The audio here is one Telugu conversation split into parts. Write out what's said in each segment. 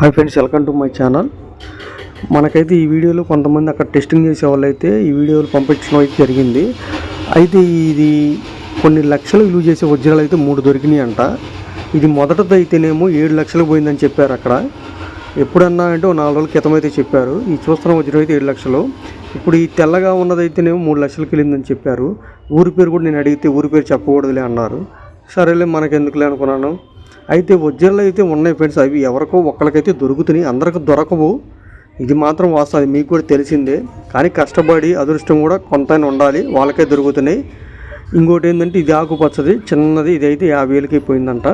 Hi friends welcome to my channel మనకైతే ఈ వీడియోలో కొంతమంది అక్కడ టెస్టింగ్ చేసే వాళ్ళు అయితే ఈ వీడియోలు పంపించడం అయితే జరిగింది. అయితే ఇది కొన్ని లక్షలు విలువ చేసే వజ్రాలు అయితే మూడు దొరికినాయి అంట. ఇది మొదటది అయితేనేమో ఏడు లక్షలకు పోయిందని చెప్పారు అక్కడ. ఎప్పుడన్నా అంటే నాలుగు రోజుల క్రితం అయితే చెప్పారు. ఈ చూస్తున్న వజ్రం అయితే ఏడు లక్షలు. ఇప్పుడు ఈ తెల్లగా ఉన్నదైతేనేమో మూడు లక్షలకి వెళ్ళిందని చెప్పారు. ఊరి పేరు కూడా నేను అడిగితే ఊరి పేరు చెప్పకూడదులే అన్నారు. సరేలే మనకెందుకులే అనుకున్నాను. అయితే వజ్రాలు అయితే ఉన్నాయి ఫ్రెండ్స్ అవి ఎవరికో ఒక్కరికైతే దొరుకుతున్నాయి. అందరికి దొరకవు. ఇది మాత్రం వాస్తవం. మీకు కూడా తెలిసిందే. కానీ కష్టపడి అదృష్టం కూడా కొంత ఉండాలి. వాళ్ళకే దొరుకుతున్నాయి. ఇంకోటి ఏంటంటే ఇది ఆకుపచ్చది. చిన్నది ఇది అయితే యాభై వేలకి పోయిందంట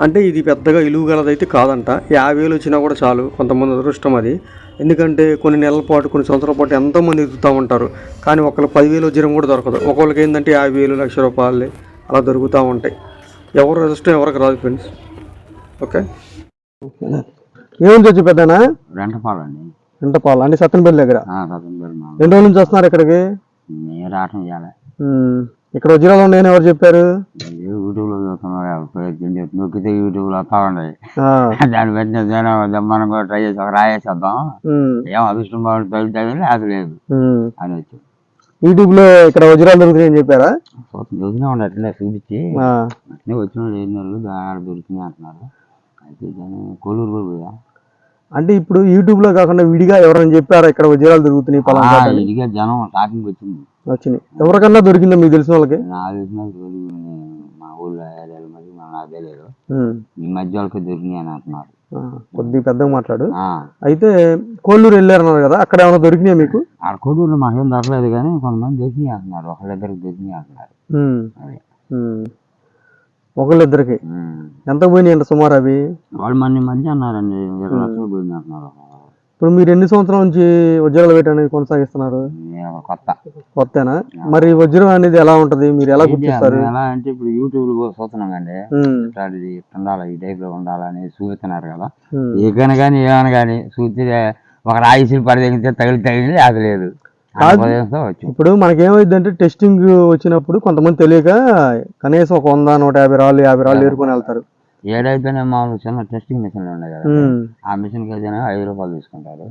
అంటే ఇది పెద్దగా ఇలువ గలదైతే కాదంట. యాభై వేలు వచ్చినా కూడా చాలు. కొంతమంది అదృష్టం అది. ఎందుకంటే కొన్ని నెలల పాటు కొన్ని సంవత్సరాల పాటు ఎంతోమంది ఎదుగుతూ ఉంటారు. కానీ ఒకళ్ళు పదివేలు వచ్చిన కూడా దొరకదు. ఒకళ్ళకి ఏంటంటే యాభై వేలు లక్ష రూపాయలు అలా దొరుకుతూ ఉంటాయి. ఎవరు అదృష్టం ఎవరికి రాదు ఫ్రెండ్స్ ఓకే ఏముంది వచ్చి పెద్దనా? రెంటపాలండి. ఇంటపాలు అంటే సత్తనపల్లి దగ్గర? ఎన్ని రోజుల నుంచి వస్తున్నారు ఇక్కడికి? రావటం చేయాలి ఇక్కడ వజ్రాలు ఉన్నాయని ఎవరు చెప్పారు? యూట్యూబ్లో చూస్తున్నారు ప్రయత్నం చేసి నొక్కితే యూట్యూబ్లో వస్తా ఉన్నాయి ఆ, దాన్ని పెట్టిన మనం కూడా ట్రై చేసి ఒక రాయేసేద్దాం ఏం అదృష్టం తగ్గుతుంది అది లేదు. అని వచ్చి. యూట్యూబ్లో ఇక్కడ వజ్రాలు దొరుకుతాయని చెప్పారా? చూసినా ఉండే అట్లనే చూపించి. అట్లనే వచ్చిన వాళ్ళు ఏం వాళ్ళు ఆడ దొరికినాయి అంటున్నారు. అయితే కొల్లూరు కూడా పోయా. అంటే ఇప్పుడు యూట్యూబ్లో కాకుండా విడిగా ఎవరైనా చెప్పారా ఇక్కడ వజ్రాలు దొరుకుతున్నాయి పలానా? ఇదిగా జనం టాకింగ్ వచ్చింది. వచ్చినాయి ఎవరికన్నా దొరికిందా మీకు తెలిసిన వాళ్ళకి? నాకు తెలిసిన ఊళ్ళో ఏరియాల మరి మన నాకు తెలియదు ఉమ్, ఈ మధ్య వాళ్ళకి దొరికినాయి అని అంటున్నారు. ఆ, కొద్దిగా పెద్దగా మాట్లాడు. ఆ, అయితే కోళ్ళూరు వెళ్ళారన్నారు కదా అక్కడ ఏమైనా దొరికినాయా మీకు? ఆడ కొడూరులో మాకేం దొరకలేదు కానీ కొంతమంది దొరికినాయి అంటున్నారు ఒకళ్ళిద్దరికి దొరికినాయి అంటున్నారు. ఒకళ్ళిద్దరికి. ఎంత పోయినాయి అంట సుమారు అవి? వాళ్ళు మన మధ్య అన్నారండి ఇరవై లక్షలు పోయింది అంటున్నారు ఇప్పుడు మీరు ఎన్ని సంవత్సరాల నుంచి వజ్రాలు వేట అనేది కొనసాగిస్తున్నారు? కొత్త. కొత్తనా? మరి వజ్రం అనేది ఎలా ఉంటది? మీరు ఎలా గుర్తిస్తారు? ఎలా అంటే ఇప్పుడు యూట్యూబ్లో చూస్తున్నాం కండి ఉమ్, ఇట్లాంటిది ఇట్లా ఉండాలి? ఈ టైప్లో ఉండాలని చూస్తున్నారు కదా. ఏకైనా కానీ ఏమైనా కానీ చూస్తే ఒక రాయిసీలు పడదగితే తగిలి తగిలి అది లేదు. అనుభవంతో వచ్చు. ఇప్పుడు మనకేమైందంటే టెస్టింగ్ వచ్చినప్పుడు కొంతమంది తెలియక కనీసం ఒక వంద నూట యాభై రాళ్ళు యాభై రాళ్ళు ఏరుకొని వెళ్తారు. ఏడైతేనే మామూలు చిన్న టెస్టింగ్ మిషన్లు ఉన్నాయి కదా. ఆ మిషన్కి అయితేనే ఐదు రూపాయలు తీసుకుంటారు.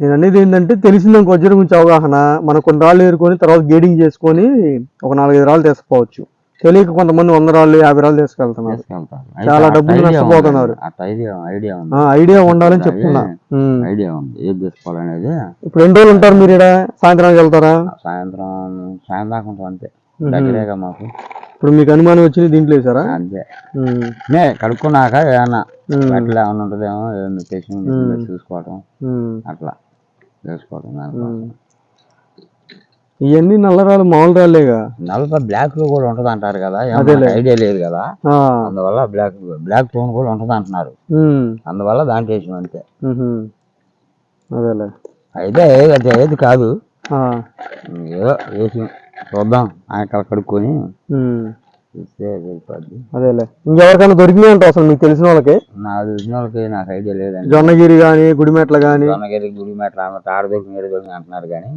నేను అనేది ఏంటంటే తెలిసిందాక వజ్రం గురించి అవగాహన మనం కొన్ని రాళ్ళు ఏరుకొని తర్వాత గేడింగ్ చేసుకొని ఒక నాలుగైదు రాళ్ళు తీసుకుపోవచ్చు. తెలియక కొంతమంది వంద రాళ్ళు యాభై రాళ్ళు తీసుకెళ్తున్నారు. చాలా అయితే డబ్బులు నష్టపోతున్నారు. ఐడియా ఉండాలని చెప్తున్నా. ఐడియా ఉంది. ఏది తీసుకోవాలనేది. ఇప్పుడు ఎన్ని రోజులు ఉంటారు మీరు ఇక్కడ సాయంత్రానికి వెళ్తారా? సాయంత్రం సాయం దాకా ఉంటాం అంతే. దగ్గరేగా మాకు. ఇప్పుడు మీకు అనుమానం వచ్చింది దీంట్లో వేసారా అంతే. నే కడుక్కున్నాక ఏమన్నా. అట్లా ఏమన్నా ఉంటుందేమో ఏమన్నా చూసుకోవటం. అట్లా చేసుకోవటం దానికోసం ఇవన్నీ నల్ల రాళ్ళు మామూలు రాళ్ళేగా నలభై బ్లాక్లో కూడా ఉంటది అంటారు కదా ఐడియా లేదు కదా. అందువల్ల బ్లాక్ బ్లాక్ టోన్ కూడా ఉంటది అంటున్నారు. అందువల్ల దాంట్లో వేసాం అంతే. అదేలే అయితే ఏది కాదు. ఏదో వేసి చూద్దాం. ఆయన కడుక్కొని అదేలే. ఇంకెవరికైనా దొరికినాయి అంట అసలు మీకు తెలిసిన వాళ్ళకి? నాకు తెలిసిన వాళ్ళకి నాకు ఐడియా లేదండి. జొన్నగిరి కానీ గుడిమెట్ల కానీ దొన్నగిరి గుడి మెట్ల ఆడ దొరికి దొరికి అంటున్నారు కానీ.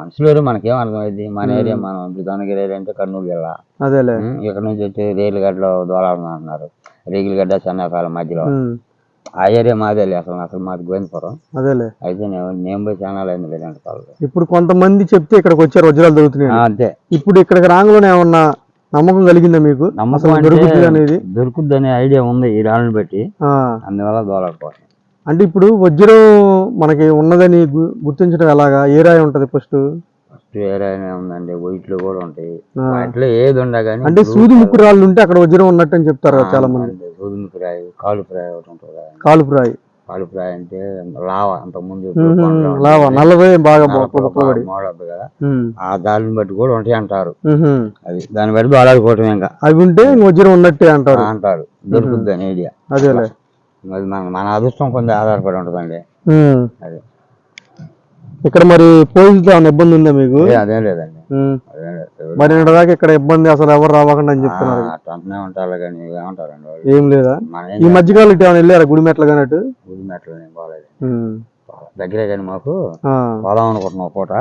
మనుషులు మనకేం అర్థమైంది మన ఏరియా మనం ఇప్పుడు దొన్నగిరి ఏరియా అంటే కర్నూలు జిల్లా. అదేలే. ఇక్కడ నుంచి వచ్చి రేగులగడ్డలో దోలాడు అంటున్నారు. రేగులగడ్డ చెన్నైపాలెం మధ్యలో. ఆ ఏరియా మాదేలే అసలు అసలు మాది గోవిందపురం. అదేలే. అయితే నేను నేను పోయి ఛానల్ అయింది లేదంటే వాళ్ళు ఇప్పుడు కొంతమంది చెప్తే ఇక్కడికి వచ్చారు వజ్రాలు దొరుకుతున్నాయి. అంతే. ఇప్పుడు ఇక్కడికి రాంగలోనే ఏమన్నా నమ్మకం కలిగిందా మీకు? నమ్మకం దొరుకుతుంది అనేది? దొరుకుద్ది అనే ఐడియా ఉంది ఈ రాళ్ళని బట్టి. అందువల్ల దోలాడుకోవాలి అంటే ఇప్పుడు వజ్రం మనకి ఉన్నదని గుర్తించడం ఎలాగా? ఏ రాయి ఉంటది ఫస్ట్? ఫస్ట్ ఏరియా ఉందండి వైట్లు కూడా ఉంటాయి. వాటిలో ఏది అంటే సూది ముక్కు రాళ్ళు ఉంటే అక్కడ వజ్రం ఉన్నట్టు అని చెప్తారు చాలా మంది సూదిని ఫ్రై కాలు ఫ్రై ఒకటి ఉంటుంది కదా. కాలుపు రాయి కాలు ఫ్రై అంటే లావ అంత ముందు లావా నల్లవే బాగా బొక్కబడి మోడదు కదా. ఆ దానిని బట్టి కూడా ఉంటాయి అంటారు. అది దాన్ని బట్టి దోలాడుకోవటం ఇంకా. అవి ఉంటే వజ్రం ఉన్నట్టే అంటారు. అంటారు. దొరుకుద్ది అని ఐడియా. అది మన మన అదృష్టం కొంచెం ఆధారపడి ఉంటుందండి. అది. ఇక్కడ మరి పోలీసులతో ఇబ్బంది ఉందా మీకు? అదేం లేదండి. మరి దాకా ఇక్కడ ఇబ్బంది అసలు ఎవరు రావకుండా అని చెప్తున్నారు. ఉంటారు కానీ ఏమంటారండి వాళ్ళు? ఏం లేదా? ఈ మధ్యకాలం ఇటు ఏమైనా వెళ్ళారా గుడిమెట్ల కానట్టు గుడి మెట్లు ఏం బాగాలేదు. దగ్గరే కానీ మాకు. పోదాం అనుకుంటున్నాం ఒక పూట.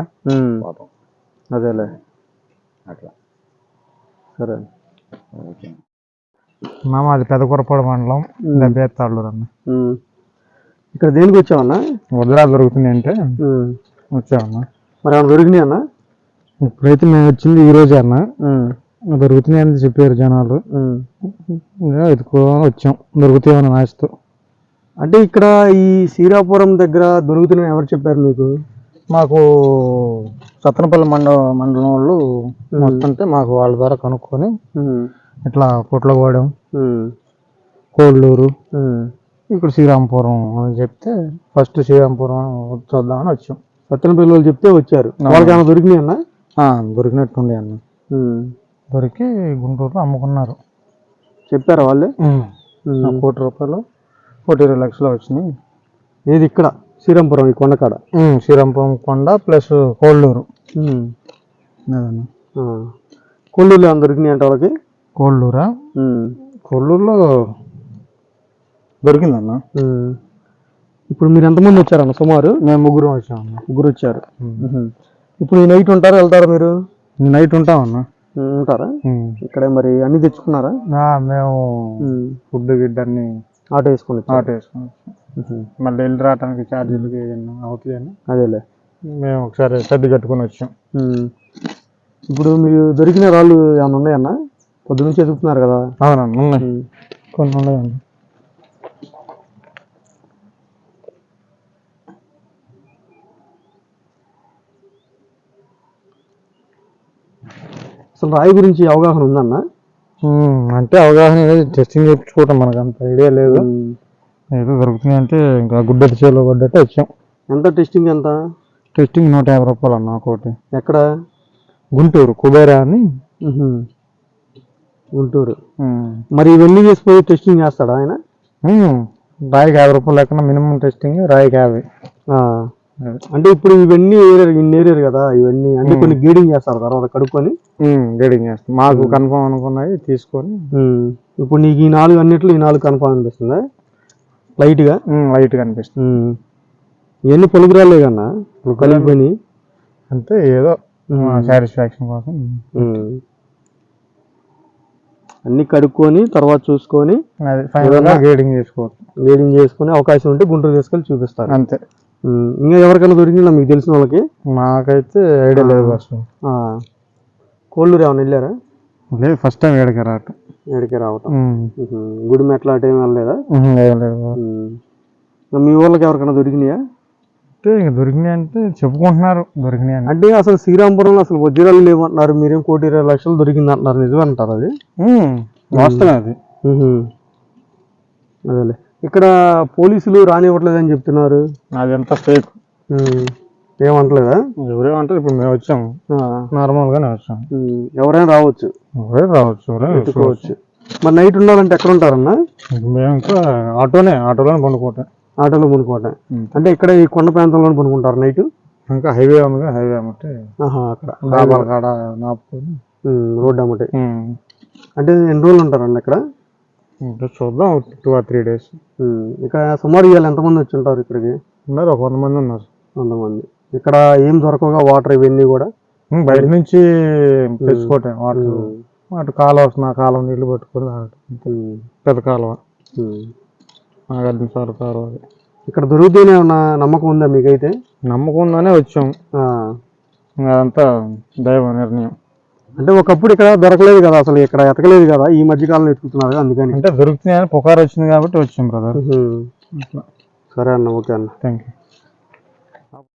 పోతాం. అదేలే. అట్లా. సరే. ఓకే. మా మాది పెదకూరపాడు మండలం. దెబ్బేత్తాళ్ళూరు అన్న ఉమ్. ఇక్కడ దేనికి వచ్చావన్నా? వదలా దొరుకుతుంది అంటే ఉమ్. వచ్చామన్నా. మరి ఏమైనా దొరికినాయి అన్న ఇప్పుడైతే మేము వచ్చింది ఈ రోజే అన్న. దొరుకుతున్నాయి అని చెప్పారు జనాలు. ఇంకా వచ్చాం. దొరుకుతాయని ఆశతో అంటే ఇక్కడ ఈ శ్రీరాపురం దగ్గర దొరుకుతున్నాయి ఎవరు చెప్పారు మీకు? మాకు సత్తనపల్లి మండల మండలం వాళ్ళు వస్తుంటే మాకు వాళ్ళ ద్వారా కనుక్కొని. ఇట్లా పొట్లగూడెం. కోళ్ళూరు. ఇక్కడ శ్రీరాంపురం అని చెప్తే ఫస్ట్ శ్రీరాంపురం చూద్దామని వచ్చాం. సత్యన పిల్లలు చెప్తే వచ్చారు. వాళ్ళకి ఏమైనా దొరికినాయి అన్న దొరికినట్టుండే అన్న. దొరికి గుంటూరులో అమ్ముకున్నారు. చెప్పారా వాళ్ళే? కోటి రూపాయలు కోటి ఇరవై లక్షలు వచ్చినాయి. ఏది ఇక్కడ? శ్రీరాంపురం ఈ కొండకాడ ఉమ్, శ్రీరాంపురం కొండ ప్లస్ కోళ్ళూరు. ఏమైనా దొరికినాయి అంటే వాళ్ళకి? కోళ్ళూరా. కోళ్ళూరులో దొరికిందన్న. ఇప్పుడు మీరు ఎంతమంది వచ్చారన్న? సుమారు? మేము ముగ్గురు వచ్చామన్న. ముగ్గురు వచ్చారు. ఇప్పుడు ఈ నైట్ ఉంటారా? వెళ్తారా మీరు? నైట్ ఉంటామన్న. ఉమ్, ఉంటారా. ఇక్కడే మరి అన్ని తెచ్చుకున్నారా? మేము. ఫుడ్ గిడ్డ అన్ని ఆటో వేసుకొని. ఆటో వేసుకుని. మళ్ళీ వెళ్ళి రావడానికి ఛార్జీలకి ఏదైనా అవుతాయని అదేలే. మేము ఒకసారి సర్ది కట్టుకొని వచ్చాం. ఇప్పుడు మీరు దొరికిన రాళ్ళు ఏమైనా ఉన్నాయన్న? పొద్దు నుంచి ఎదుగుతున్నారు కదా. అవునన్న ఉన్నాయి. కొన్ని ఉన్నాయండి అసలు రాయి గురించి అవగాహన ఉందన్న అంటే అవగాహన టెస్టింగ్ చేయించుకోవటం మనకు అంత ఐడియా లేదు. ఏదో దొరుకుతున్నాయి అంటే ఇంకా గుడ్డటి చేలో పడ్డట్టు వచ్చాం. ఎంత టెస్టింగ్ ఎంత? టెస్టింగ్ నూట యాభై రూపాయలు అన్న ఒకటి. ఎక్కడ? గుంటూరు కుబేరా అని. గుంటూరు. మరి ఇవన్నీ చేసిపోయి టెస్టింగ్ చేస్తాడా ఆయన? రాయికి యాభై రూపాయలు లేకుండా మినిమం టెస్టింగ్ రాయికి యాభై. అంటే ఇప్పుడు ఇవన్నీ ఏరారు ఇన్ని ఏరారు కదా ఇవన్నీ అంటే కొన్ని గీడింగ్ చేస్తారు తర్వాత కడుక్కొని? గేడింగ్ చేస్తాం. మాకు కన్ఫర్మ్ అనుకున్నవి తీసుకొని. ఇప్పుడు నీకు ఈ నాలుగు అన్నిట్లో ఈ నాలుగు కన్ఫామ్ అనిపిస్తుందా? లైట్గా? లైట్ కనిపిస్తుంది ఉమ్. ఇవన్నీ పొలుగురాలే కన్నా కలిగిపోయి అంటే ఏదో సాటిస్ఫాక్షన్ కోసం. అన్ని కడుక్కొని తర్వాత చూసుకొని గా గేడింగ్ చేసుకోవచ్చు. గీడింగ్ చేసుకొని అవకాశం ఉంటే గుంటూరు తీసుకెళ్ళి చూపిస్తారు. అంతే. ఇంకా ఎవరికైనా దొరికిందా? మీకు తెలిసిన వాళ్ళకి? మాకైతే ఐడియా లేదు ఆ. కోళ్ళూరు ఏమైనా వెళ్ళారా? లేదు ఫస్ట్ టైం ఏడకి రావటం. ఎక్కడికి రావటం. గుడి మెట్ల అటు ఏం వెళ్ళలేదా? మీ వాళ్ళకి ఎవరికైనా దొరికినాయా? అంటే ఇంక దొరికినాయి అంటే చెప్పుకుంటున్నారు దొరికినాయి అంటే అసలు శ్రీరాంపురంలో అసలు వజ్రాలు లేవంటున్నారు మీరేం కోటి ఇరవై లక్షలు దొరికింది అంటున్నారు నిజమే అంటారు అది? ఉమ్, వాస్తవమే అది. అదేలే. ఇక్కడ పోలీసులు రానివ్వట్లేదని చెప్తున్నారు. అదంతా ఫేక్. ఏమంటలేదా? ఎవరేమంటారు ఇప్పుడు మేము వచ్చాము. నార్మల్ గానే వచ్చాము. ఎవరైనా రావచ్చు. ఎవరే రావచ్చు ఎవరైనా ఎత్తుకోవచ్చు మరి నైట్ ఉండాలంటే ఎక్కడ ఉంటారన్నా మేము ఇంకా ఆటోనే ఆటోలోనే పండుకోవటం. ఆటోలో ఉమ్. అంటే ఇక్కడ ఈ కొండ ప్రాంతంలో పనుకుంటారు నైట్? ఇంకా హైవే ఉంది హైవే అమ్మటే. ఆహా అక్కడ. డాబాల కాడ నాపుకొని. రోడ్డు అమ్మటే. అంటే ఎన్ని రోజులు ఉంటారండి ఇక్కడ ఇంకా చూద్దాం two or three days um, ఇక్కడ సుమారు ఇవాళ ఎంతమంది వచ్చి ఉంటారు ఇక్కడికి? ఉన్నారు ఒక వంద మంది ఉన్నారు. కొంతమంది ఇక్కడ ఏం దొరకగా వాటర్ ఇవన్నీ కూడా? ఉమ్, బయట నుంచి తెచ్చుకోవటం వాటర్ అటు కాలువ వస్తుంది ఆ కాలువ నీళ్ళు పట్టుకొని తాగటం. ఉమ్, పెద్ద కాలువ. ఉమ్. నాగార్జున సార్ కాలువ అది. ఇక్కడ దొరుకుతూనే ఉన్న నమ్మకం ఉందా మీకైతే? నమ్మకం ఉందనే వచ్చాం. ఆ, ఇంకా అదంతా దైవ నిర్ణయం. అంటే ఒకప్పుడు ఇక్కడ దొరకలేదు కదా అసలు ఇక్కడ ఎతకలేదు కదా ఈ మధ్య కాలంలో ఎత్తుకుతున్నారు అందుకని. అంటే దొరుకుతున్నాయని పుకారు వచ్చింది కాబట్టి వచ్చాం బ్రదర్. సరే అన్న ఓకే అన్న. Thank you